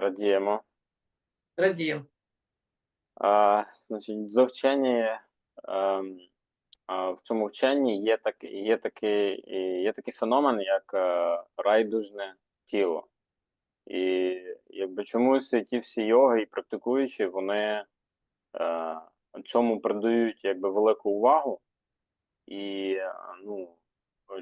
радіємо. Радіємо. А, значить, за вчені, ем, а, в цьому вченні є, так, є, такий, є такий феномен, як е, райдужне тіло. І якби чомусь ті всі йоги і практикуючі, вони е, цьому придають якби велику увагу. І е, ну,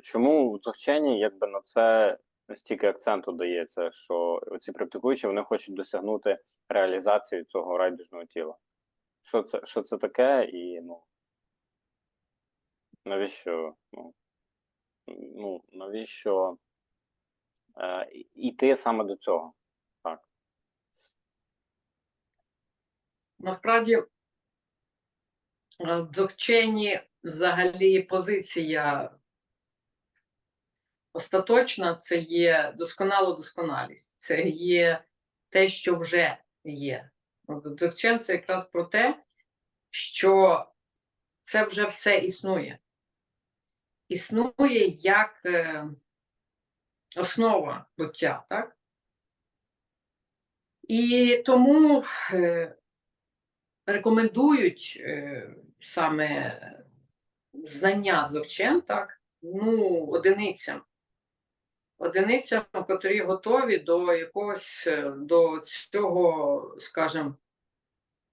чому в дзогченні якби на це стільки акценту дається, що ці практикуючі вони хочуть досягнути реалізації цього райдужного тіла. Що це, що це таке, і ну навіщо? Ну, ну навіщо е, йти саме до цього? Так. Насправді, е, в докченні взагалі позиція остаточна це є досконала досконалість, це є те, що вже є. Докчен це якраз про те, що це вже все існує. Існує як е, основа буття, так? І тому е, рекомендують е, саме знання дзогчен, так, ну, одиницям. Одиницям, котрі готові до якогось е, до цього, скажімо,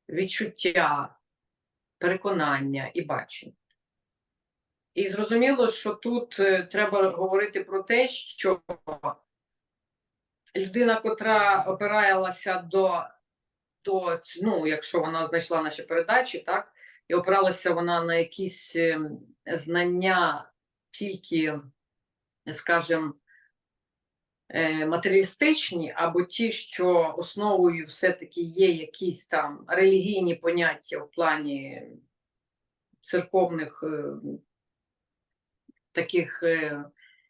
відчуття, переконання і бачення. І зрозуміло, що тут е, треба говорити про те, що людина, котра опиралася до, до ну, якщо вона знайшла наші передачі, так, і опиралася вона на якісь ем, знання тільки, скажімо, матеріалістичні, або ті, що основою все-таки є якісь там релігійні поняття в плані церковних е, таких е,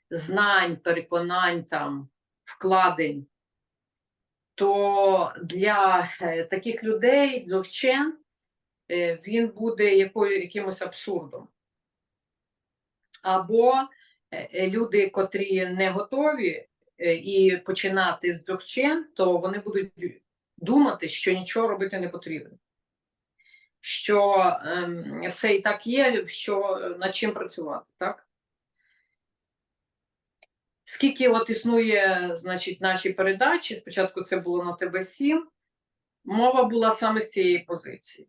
знань, переконань, там, вкладень, то для таких людей дзогчен він буде якимось абсурдом. Або люди, котрі не готові і починати з дзогчен, то вони будуть думати, що нічого робити не потрібно. Що ем, все і так є, що над чим працювати, так? Скільки от існує, значить, наші передачі, спочатку це було на ТБ7, мова була саме з цієї позиції,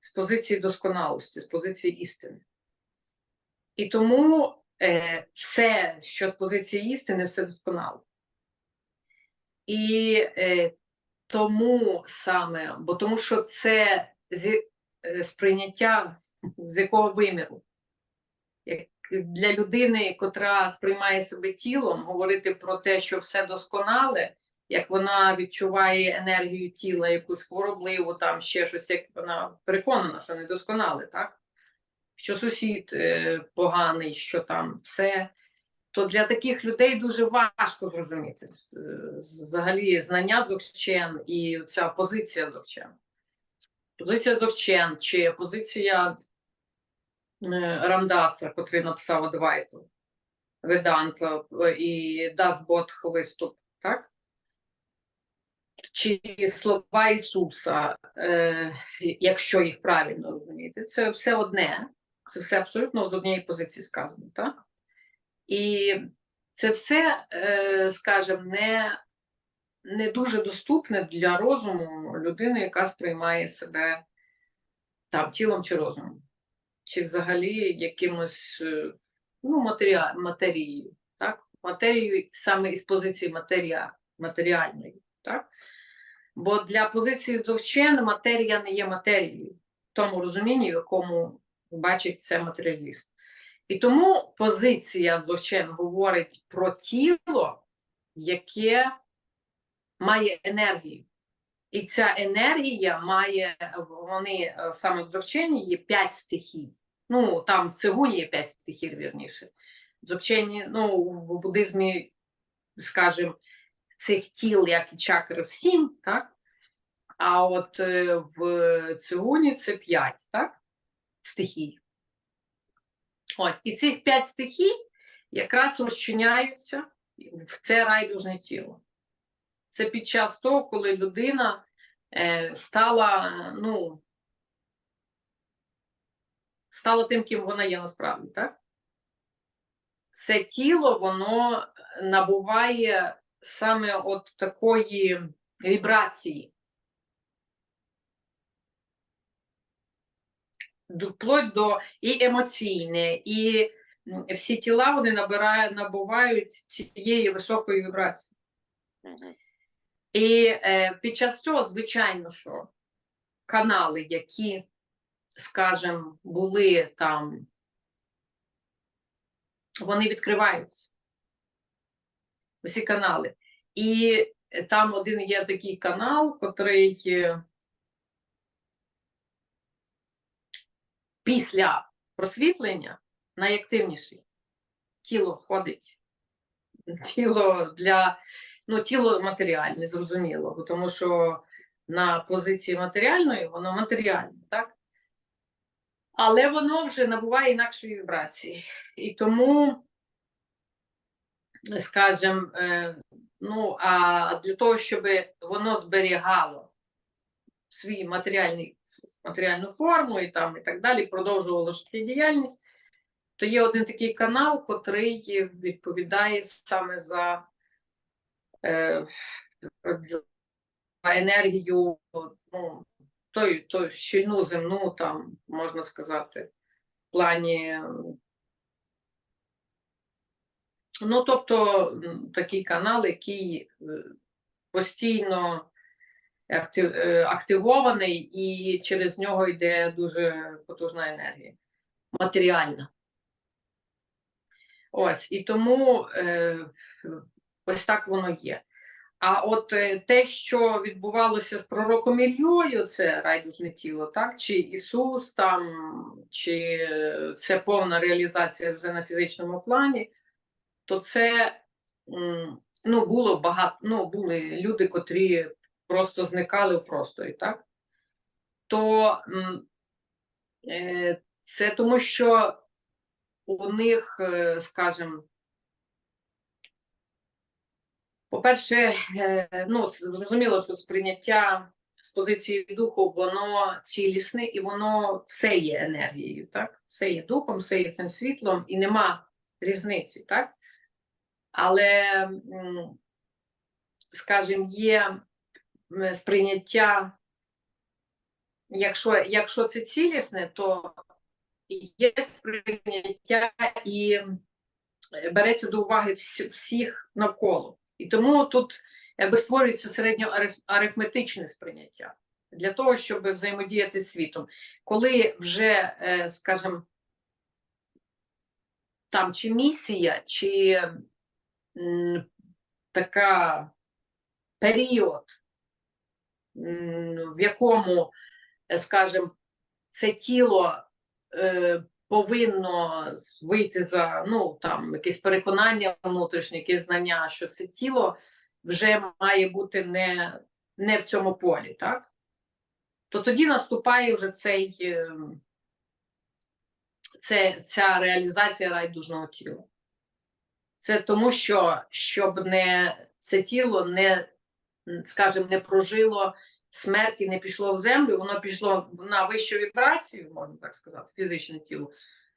з позиції досконалості, з позиції істини. І тому е, все, що з позиції істини, все досконало. І е, тому саме, бо тому що це зі, е, сприйняття з якого виміру. Як для людини, котра сприймає себе тілом, говорити про те, що все досконале, як вона відчуває енергію тіла, якусь хворобливу, там ще щось, як вона переконана, що не досконале, так? Що сусід е, поганий, що там все. То для таких людей дуже важко зрозуміти е, взагалі знання дзогчен і ця позиція дзогчен. Позиція дзогчен чи позиція Е, Рамдаса, котрий написав Адвайту, Веданта і Дасботх виступ, так? Чи слова Ісуса, якщо їх правильно розуміти, це все одне, це все абсолютно з однієї позиції сказано, так? І це все, е, скажімо, не не дуже доступне для розуму людини, яка сприймає себе там тілом чи розумом чи взагалі якимось е, ну, матеріа, матерією, так? Матерією саме із позиції матеріа, матеріальної. так? Бо для позиції довчен матерія не є матерією, в тому розумінні, в якому бачить це матеріаліст. І тому позиція Дзогчен говорить про тіло, яке має енергію. І ця енергія має, вони е, саме в дзогчені є п'ять стихій. Ну, там в цигуні є п'ять стихій, вірніше. Дзогчені, ну, в буддизмі, скажімо, цих тіл, як і чакри, всім, так? А от е, в цигуні це п'ять, так? Стихій. Ось, і цих п'ять стихій якраз розчиняються в це райдужне тіло. це під час того, коли людина е, стала, ну, стала тим, ким вона є насправді, так? Це тіло, воно набуває саме от такої вібрації. Вплоть до і емоційне, і всі тіла вони набирають, набувають цієї високої вібрації. І е, під час цього, звичайно, що канали, які, скажімо, були там, вони відкриваються. Усі канали. І е, там один є такий канал, котрий після просвітлення найактивніший. Тіло ходить. Тіло для ну, тіло матеріальне, зрозуміло, тому що на позиції матеріальної воно матеріальне, так? Але воно вже набуває інакшої вібрації. І тому, скажімо, е, ну, а для того, щоб воно зберігало свій матеріальний, матеріальну форму і там і так далі, продовжувало життєдіяльність, то є один такий канал, котрий відповідає саме за е, за енергію, ну, той, той щільну земну, там, можна сказати, в плані. Ну, тобто, такий канал, який е, постійно активований, і через нього йде дуже потужна енергія, матеріальна. Ось, і тому е, ось так воно є. А от е, те, що відбувалося з пророком Ільйою, це райдужне тіло, так? Чи Ісус там, чи е, це повна реалізація вже на фізичному плані, то це ну, було багато, ну, були люди, котрі просто зникали в просторі, так? То е, це тому, що у них, е, скажімо, по-перше, е, ну, зрозуміло, що сприйняття з позиції духу, воно цілісне і воно все є енергією, так? Все є духом, все є цим світлом, і нема різниці, так? Але, скажімо, є сприйняття, якщо, якщо це цілісне, то є сприйняття і е, береться до уваги всі- всіх навколо. І тому тут якби створюється середньоарифметичне сприйняття для того, щоб взаємодіяти з світом. Коли вже, е, скажімо, там чи місія, чи така період, в якому, е, скажімо, це тіло е, повинно вийти за ну там якесь переконання внутрішнє, якесь знання, що це тіло вже має бути не, не в цьому полі, так? То тоді наступає вже цей, е, це, ця реалізація райдужного тіла. Це тому, що щоб не це тіло не, скажімо, не прожило смерті, не пішло в землю, воно пішло на вищу вібрацію, можна так сказати, фізичне тіло.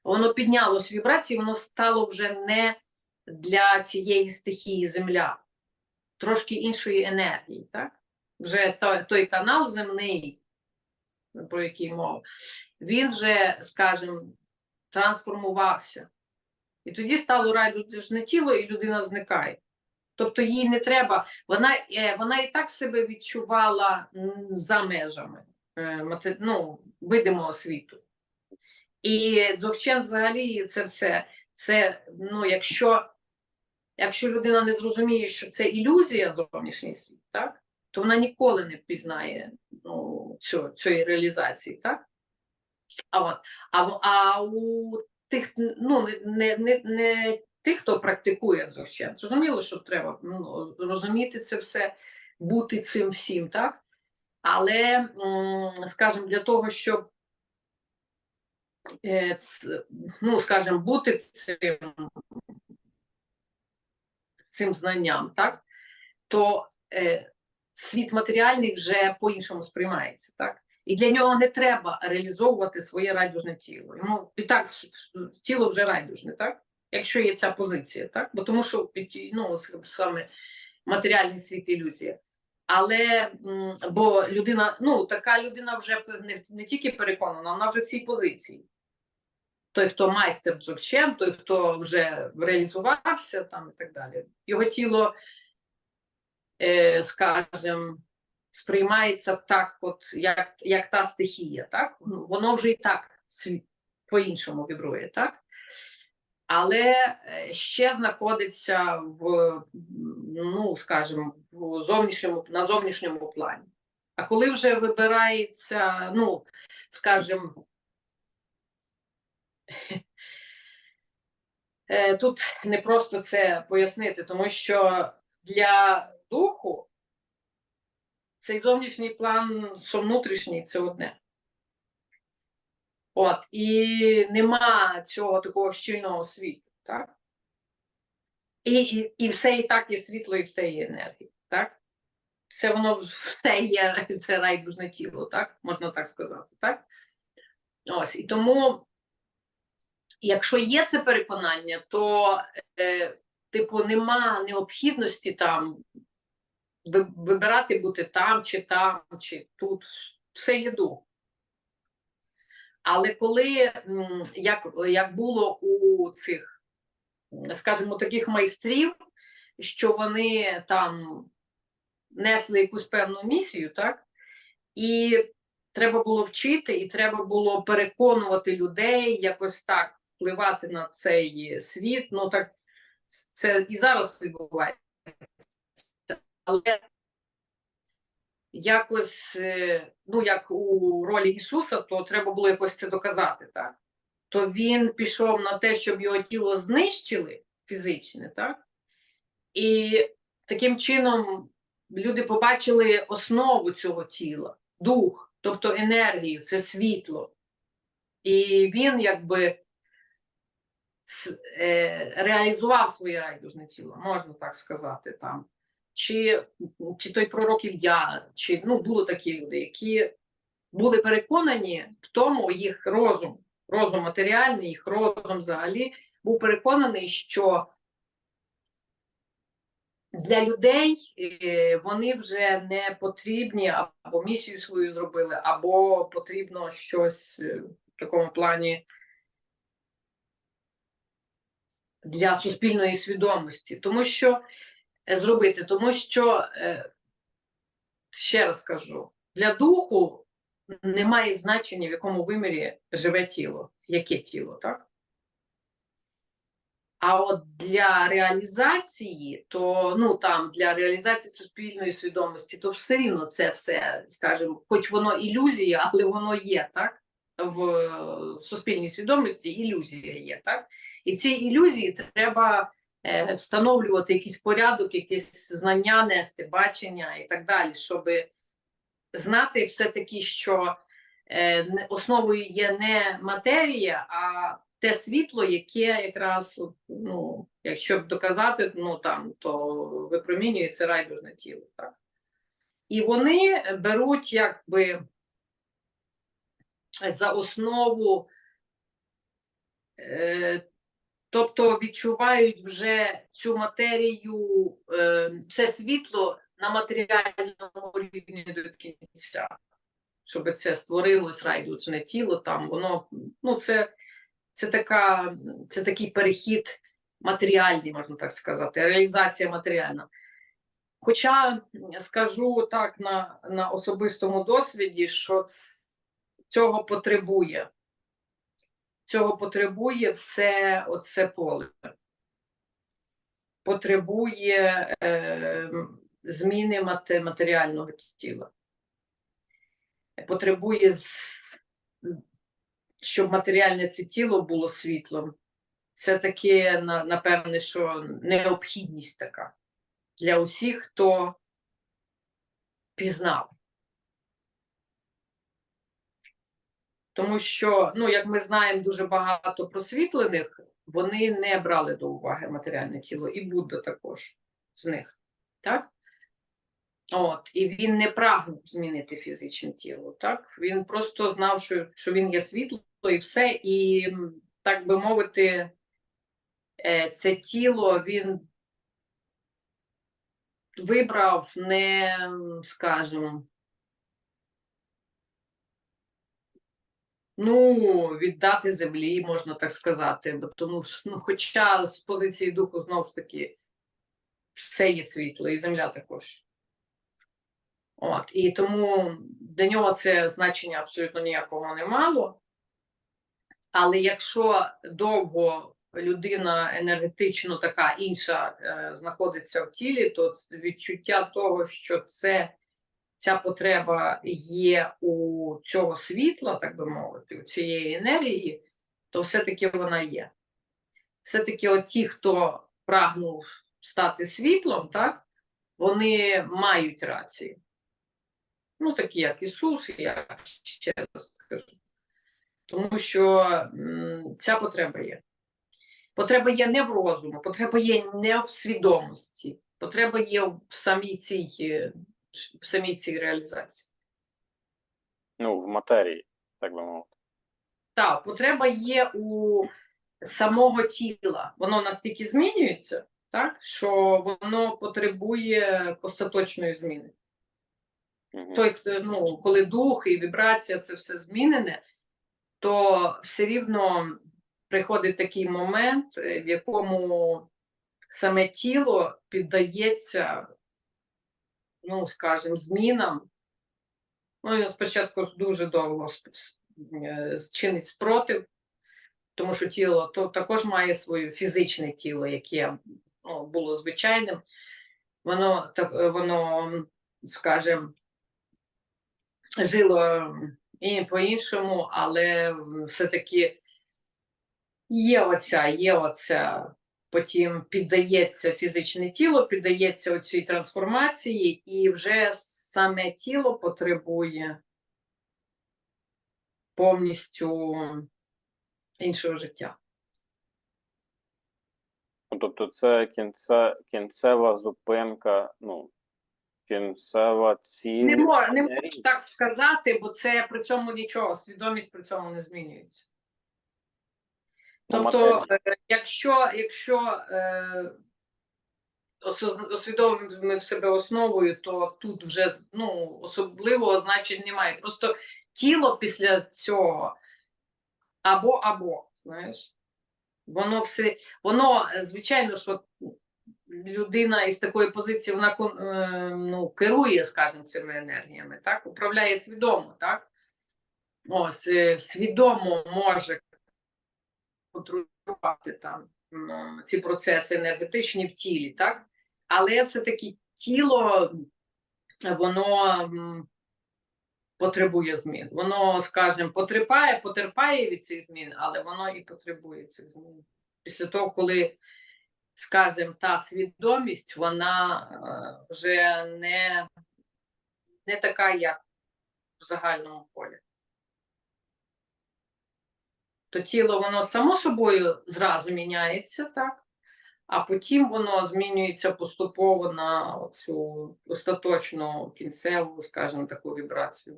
Воно піднялось вібрації, воно стало вже не для цієї стихії земля, трошки іншої енергії. так? Вже той, той канал земний, про який мова, він вже, скажімо, трансформувався. І тоді стало райдужне тіло, і людина зникає. Тобто їй не треба, вона е, вона і так себе відчувала за межами е, ну, видимого світу. І Дзogchen взагалі це все. Це, ну, якщо, якщо людина не зрозуміє, що це ілюзія зовнішній світ, так, то вона ніколи не впізнає ну, цю, цієї реалізації, так? А, от, а, а у тих, ну, не, не, не тих, хто практикує Дзogchen, зрозуміло, що треба ну, розуміти це все, бути цим всім, так? Але, скажімо, для того, щоб е, ну, скажімо, бути цим, цим знанням, так? То е, світ матеріальний вже по-іншому сприймається, так? І для нього не треба реалізовувати своє райдужне тіло. Йому і так тіло вже райдужне, так? Якщо є ця позиція, так? Бо тому що ну, саме матеріальний світ ілюзія. Але бо людина, ну така людина вже не, не тільки переконана, вона вже в цій позиції. Той, хто майстер джокчем, той, хто вже реалізувався там і так далі. Його тіло, е, скажімо, сприймається так, от як, як та стихія, так? Ну, Воно вже і так по-іншому вібрує, так? Але е, ще знаходиться в, ну, скажімо, в зовнішньому, на зовнішньому плані. А коли вже вибирається, ну, скажімо, Е, Тут не просто це пояснити, тому що для духу цей зовнішній план, що внутрішній, це одне. От, і нема цього такого щільного світу, так? І, і, і все і так є світло, і все є енергія, так? Це воно все є, це райдужне тіло, так? Можна так сказати, так? Ось, і тому якщо є це переконання, то, е, типу, нема необхідності там вибирати бути там, чи там, чи тут. Все є дух. Але коли, як, як було у цих, скажімо, таких майстрів, що вони там несли якусь певну місію, так? І треба було вчити, і треба було переконувати людей, якось так впливати на цей світ. Ну так це і зараз відбувається. Але якось, е, ну як у ролі Ісуса, то треба було якось це доказати, так? То він пішов на те, щоб його тіло знищили фізичне, так? І таким чином люди побачили основу цього тіла, дух, тобто енергію, це світло. І він якби е, реалізував своє райдужне тіло, можна так сказати там. Чи, чи той пророк Ілля, чи ну, були такі люди, які були переконані в тому, їх розум, розум матеріальний, їх розум взагалі був переконаний, що для людей е, вони вже не потрібні, або місію свою зробили, або потрібно щось е, в такому плані для суспільної свідомості. Тому що зробити, тому що, е, ще раз кажу, для духу немає значення, в якому вимірі живе тіло, яке тіло, так? А от для реалізації, то ну там для реалізації суспільної свідомості, то все рівно це все, скажімо, хоч воно ілюзія, але воно є, так? В е, суспільній свідомості ілюзія є, так? І ці ілюзії треба е, встановлювати якийсь порядок, якісь знання нести, бачення і так далі, щоб знати все-таки, що е, основою є не матерія, а те світло, яке якраз, ну, якщо доказати, ну там, то випромінюється райдужне тіло. Так? І вони беруть якби за основу, е, тобто відчувають вже цю матерію, е, це світло на матеріальному рівні до кінця, щоб це створилось райдужне тіло, там воно, ну це, це, така, це такий перехід матеріальний, можна так сказати, реалізація матеріальна. Хоча скажу так на, на особистому досвіді, що цього потребує. Цього потребує все оце поле. Потребує е, зміни мате- матеріального тіла. Потребує, щоб матеріальне це тіло було світлом. Це таке, напевне, що необхідність така для усіх, хто пізнав. Тому що, ну, як ми знаємо, дуже багато просвітлених, вони не брали до уваги матеріальне тіло, і Будда також з них. Так? От, і він не прагнув змінити фізичне тіло. Так? Він просто знав, що, що він є світло і все. І, так би мовити, е, це тіло він вибрав не, скажімо, ну, віддати землі, можна так сказати. Тому що, ну, хоча з позиції духу знову ж таки все є світло, і земля також. От, і тому для нього це значення абсолютно ніякого не мало. Але якщо довго людина енергетично така інша е, знаходиться в тілі, то відчуття того, що це, ця потреба є у цього світла, так би мовити, у цієї енергії, то все-таки вона є. Все-таки от ті, хто прагнув стати світлом, так, вони мають рацію. Ну, такі як Ісус, я ще раз скажу. Тому що ця потреба є. Потреба є не в розуму, потреба є не в свідомості, потреба є в самій цій, е, в самій цій реалізації. Ну, в матерії, так би мовити. Так, потреба є у самого тіла. Воно настільки змінюється, так, що воно потребує остаточної зміни. Мгм. той, хто ну, коли дух і вібрація, це все змінене, то все рівно приходить такий момент, е, в якому саме тіло піддається, ну, скажімо, змінам. Ну, і спочатку дуже довго е, чинить спротив, тому що тіло то також має своє фізичне тіло, яке ну, було звичайним. Воно, так, е, воно, скажімо, жило і по-іншому, але все-таки є оця, є оця, потім піддається фізичне тіло, піддається оцій трансформації, і вже саме тіло потребує повністю іншого життя. Ну, Тобто це кінце, кінцева зупинка, ну, кінцева ціль. Не можу, не можу так сказати, бо це при цьому нічого, свідомість при цьому не змінюється. Ну, Тобто, е, якщо, якщо е, в себе основою, то тут вже ну, особливого значення немає. Просто тіло після цього або або, знаєш, воно все, воно, звичайно, що людина із такої позиції вона е, ну, керує, скажімо, цими енергіями, так, управляє свідомо, так? Ось е, свідомо може контролювати там ці процеси енергетичні в тілі, так? Але все-таки тіло, воно потребує змін. Воно, скажімо, потерпає, потерпає від цих змін, але воно і потребує цих змін. Після того, коли, скажімо, та свідомість, вона е, вже не, не така, як в загальному полі. То тіло воно само собою зразу міняється, так? А потім воно змінюється поступово на цю остаточну кінцеву, скажімо, таку вібрацію.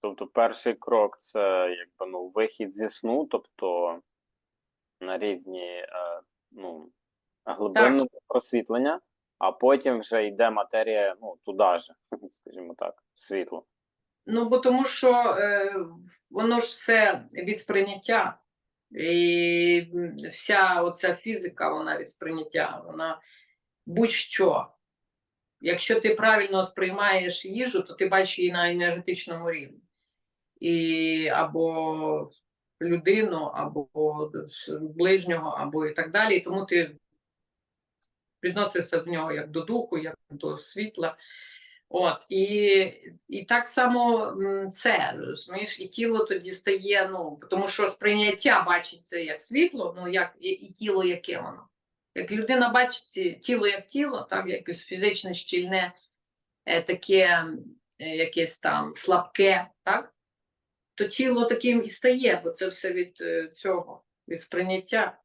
Тобто перший крок це якби ну, вихід зі сну, тобто на рівні е, ну, глибинного просвітлення, а потім вже йде матерія ну, туди скажімо так, світло. Ну, бо тому що е, воно ж все від сприйняття. І вся оця фізика, вона від сприйняття, вона будь-що. Якщо ти правильно сприймаєш їжу, то ти бачиш її на енергетичному рівні. І або людину, або ближнього, або і так далі. І тому ти відносишся до нього як до духу, як до світла. От, і, і так само це, розумієш, і тіло тоді стає, ну, тому що сприйняття бачить це як світло, ну, як і, і тіло, яке воно. Як людина бачить тіло як тіло, так, якесь фізичне, щільне, е, таке е, якесь там слабке, так, то тіло таким і стає, бо це все від е, цього, від сприйняття.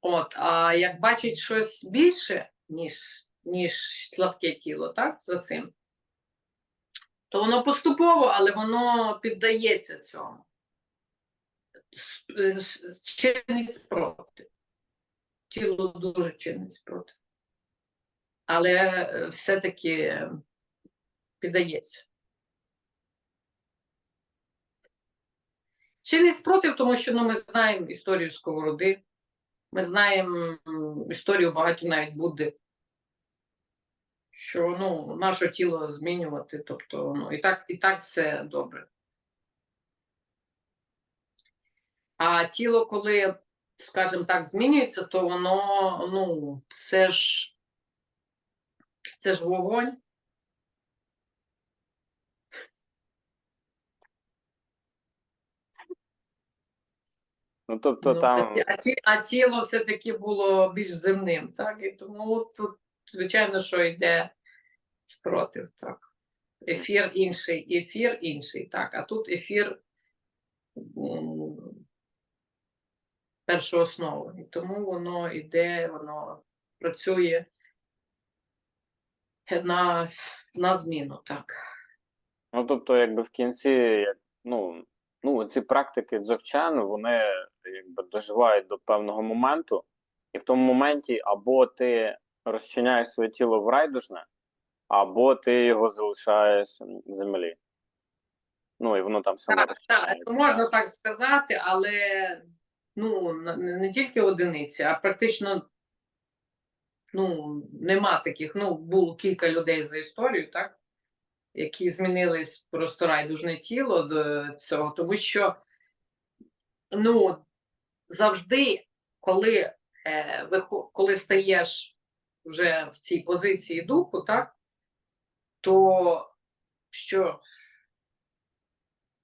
От, а як бачить щось більше, ніж ніж слабке тіло, так? За цим. То воно поступово, але воно піддається цьому. Е, Чинить спротив. Тіло дуже чинить спротив. Але е, все-таки піддається. Чинить спротив, тому що ну, ми знаємо історію сковороди, ми знаємо історію багатьох навіть Будди, що ну, наше тіло змінювати, тобто ну, і, так, і так все добре. А тіло, коли, скажімо так, змінюється, то воно, ну, це ж, це ж вогонь. Ну, тобто Ну, там. а, а, тіло все-таки було більш земним, так? І тому тут, звичайно, що йде спротив, так. Ефір інший, ефір інший, так. А тут ефір м, першооснова. І тому воно йде, воно працює на, на зміну, так. Ну, тобто, якби в кінці, ну, ну, ці практики дзогчану, вони якби доживають до певного моменту, і в тому моменті або ти розчиняєш своє тіло в райдужне, або ти його залишаєш землі. Ну, і воно там само Так, так, можна так сказати, але ну, не, не тільки одиниці, а практично ну, нема таких. Ну, було кілька людей за історію, так, які змінились просто райдужне тіло до цього, тому що ну, завжди, коли, е, коли стаєш вже в цій позиції духу, так, то що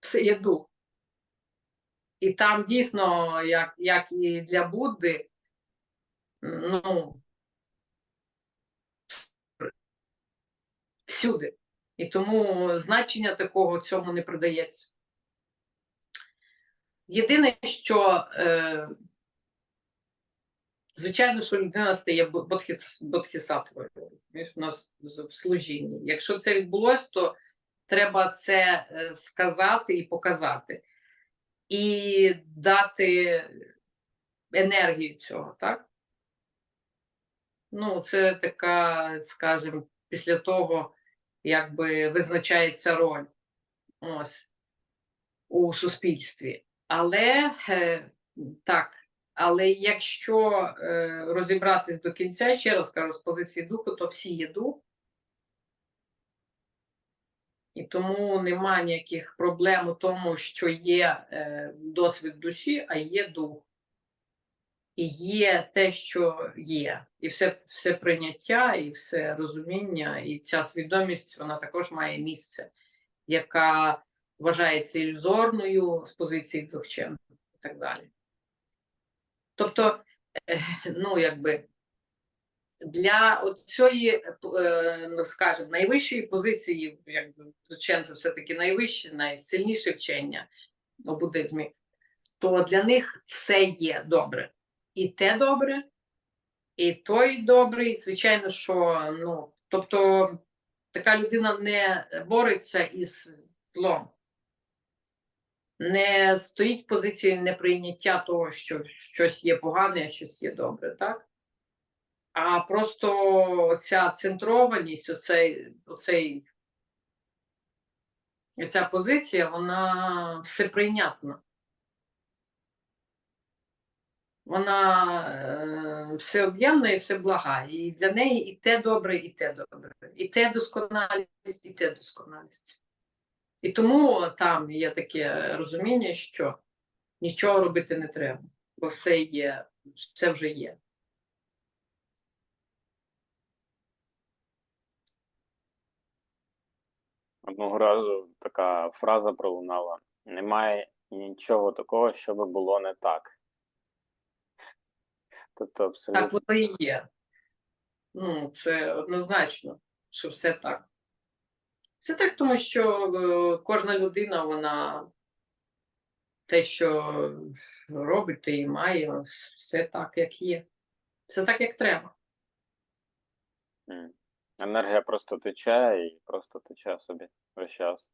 все є дух. І там дійсно, як, як і для Будди, ну, всюди. І тому значення такого цьому не придається. Єдине, що, е, звичайно, що людина стає бо- бодхіс- у нас в служінні. Якщо це відбулося, то треба це е, сказати і показати, і дати енергію цього, так? Ну, це така, скажімо, після того, якби визначається роль ось, у суспільстві. Але е, так, але якщо е, розібратись до кінця, ще раз кажу, з позиції духу, то всі є дух. І тому нема ніяких проблем у тому, що є е, досвід душі, а є дух. І є те, що є. І все, все прийняття, і все розуміння, і ця свідомість вона також має місце, яка вважається ілюзорною з позиції духчен і так далі. Тобто, е, ну, якби для цієї, ну, скажімо, найвищої позиції, якби це все-таки найвище, найсильніше вчення у буддизмі, то для них все є добре. І те добре, і той добрий, звичайно, що ну, тобто така людина не бореться із злом, не стоїть в позиції неприйняття того, що щось є погане, а щось є добре, так? А просто ця центрованість, оцей, оцей, ця позиція, вона всеприйнятна. Вона е, всеоб'ємна і всеблага. І для неї і те добре, і те добре. І те досконалість, і те досконалість. І тому там є таке розуміння, що нічого робити не треба, бо все є, все вже є. Одного разу така фраза пролунала: немає нічого такого, що би було не так. Тобто, абсолютно. Так воно і є. Ну, це однозначно, що все так. Все так, тому що е, кожна людина, вона те, що робить, і має, все так, як є. Все так, як треба. Енергія просто тече і просто тече собі весь час.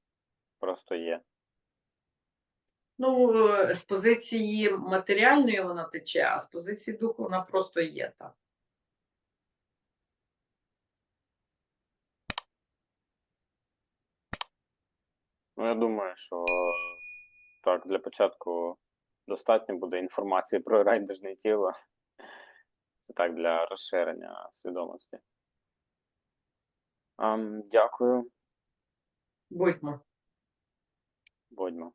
Просто є. Ну, е, з позиції матеріальної вона тече, а з позиції духу вона просто є так. Ну, я думаю, що так, для початку достатньо буде інформації про райдужне тіло. Це так для розширення свідомості. Um, дякую, Будьмо. будьмо.